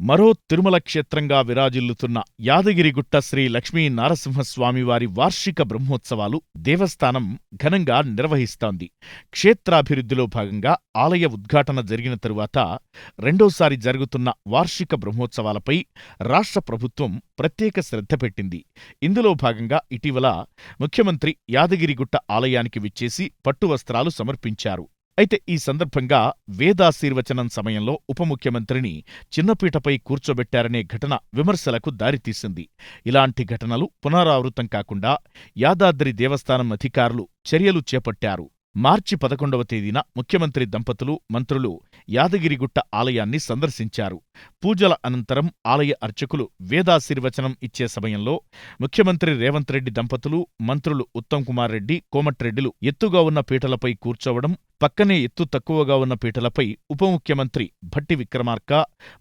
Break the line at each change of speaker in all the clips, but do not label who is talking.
మరో తిరుమల క్షేత్రంగా విరాజిల్లుతున్న యాదగిరిగుట్ట శ్రీ లక్ష్మీ నారసింహస్వామివారి వార్షిక బ్రహ్మోత్సవాలు దేవస్థానం ఘనంగా నిర్వహిస్తోంది. క్షేత్రాభివృద్ధిలో భాగంగా ఆలయ ఉద్ఘాటన జరిగిన తరువాత రెండోసారి జరుగుతున్న వార్షిక బ్రహ్మోత్సవాలపై రాష్ట్ర ప్రభుత్వం ప్రత్యేక శ్రద్ధ పెట్టింది. ఇందులో భాగంగా ఇటీవల ముఖ్యమంత్రి యాదగిరిగుట్ట ఆలయానికి విచ్చేసి పట్టువస్త్రాలు సమర్పించారు. అయితే ఈ సందర్భంగా వేదాశీర్వచనం సమయంలో ఉప ముఖ్యమంత్రిని చిన్నపీటపై కూర్చోబెట్టారనే ఘటన విమర్శలకు దారితీసింది. ఇలాంటి ఘటనలు పునరావృతం కాకుండా యాదాద్రి దేవస్థానం అధికారులు చర్యలు చేపట్టారు. మార్చి పదకొండవ తేదీన ముఖ్యమంత్రి దంపతులు మంత్రులు యాదగిరిగుట్ట ఆలయాన్ని సందర్శించారు. పూజల అనంతరం ఆలయ అర్చకులు వేదాశీర్వచనం ఇచ్చే సమయంలో ముఖ్యమంత్రి రేవంత్ రెడ్డి దంపతులు మంత్రులు ఉత్తమ్ కుమార్ రెడ్డి కోమట్రెడ్డిలు ఎత్తుగా ఉన్న పీటలపై కూర్చోవడం పక్కనే ఎత్తు తక్కువగా ఉన్న పీటలపై ఉప ముఖ్యమంత్రి భట్టి విక్రమార్క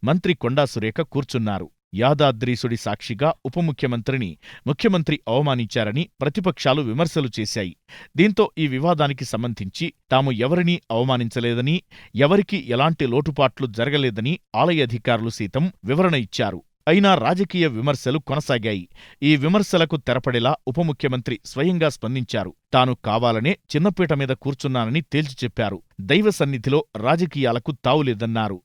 మంత్రి కొండా సురేఖ కూర్చున్నారు. యాదాద్రీసుడి సాక్షిగా ఉప ముఖ్యమంత్రిని ముఖ్యమంత్రి అవమానించారని ప్రతిపక్షాలు విమర్శలు చేశాయి. దీంతో ఈ వివాదానికి సంబంధించి తాము ఎవరినీ అవమానించలేదని ఎవరికీ ఎలాంటి లోటుపాట్లు జరగలేదని ఆలయ అధికారులు సీతం వివరణ ఇచ్చారు. అయినా రాజకీయ విమర్శలు కొనసాగాయి. ఈ విమర్శలకు తెరపడేలా ఉప ముఖ్యమంత్రి స్వయంగా స్పందించారు. తాను కావాలనే చిన్నపీట మీద కూర్చున్నానని తేల్చి చెప్పారు. దైవ సన్నిధిలో రాజకీయాలకు తావులేదన్నారు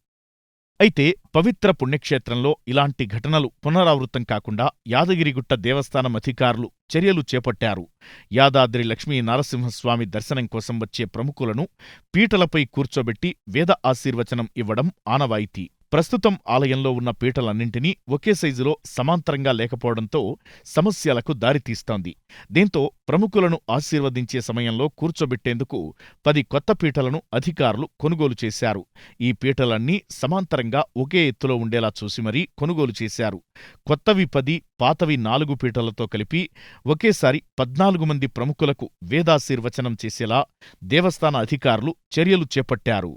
అయితే పవిత్ర పుణ్యక్షేత్రంలో ఇలాంటి ఘటనలు పునరావృతం కాకుండా యాదగిరిగుట్ట దేవస్థానం అధికారులు చర్యలు చేపట్టారు. యాదాద్రి లక్ష్మీ నరసింహస్వామి దర్శనం కోసం వచ్చే ప్రముఖులను పీటలపై కూర్చోబెట్టి వేద ఆశీర్వచనం ఇవ్వడం ఆనవాయితీ. ప్రస్తుతం ఆలయంలో ఉన్న పీటలన్నింటినీ ఒకే సైజులో సమాంతరంగా లేకపోవడంతో సమస్యలకు దారితీస్తోంది. దీంతో ప్రముఖులను ఆశీర్వదించే సమయంలో కూర్చోబెట్టేందుకు పది కొత్త పీటలను అధికారులు కొనుగోలు చేశారు. ఈ పీటలన్నీ సమాంతరంగా ఒకే ఎత్తులో ఉండేలా చూసి మరీ కొనుగోలు చేశారు. కొత్తవి పది పాతవి నాలుగు పీటలతో కలిపి ఒకేసారి పద్నాలుగు మంది ప్రముఖులకు వేదాశీర్వచనం చేసేలా దేవస్థాన అధికారులు చర్యలు చేపట్టారు.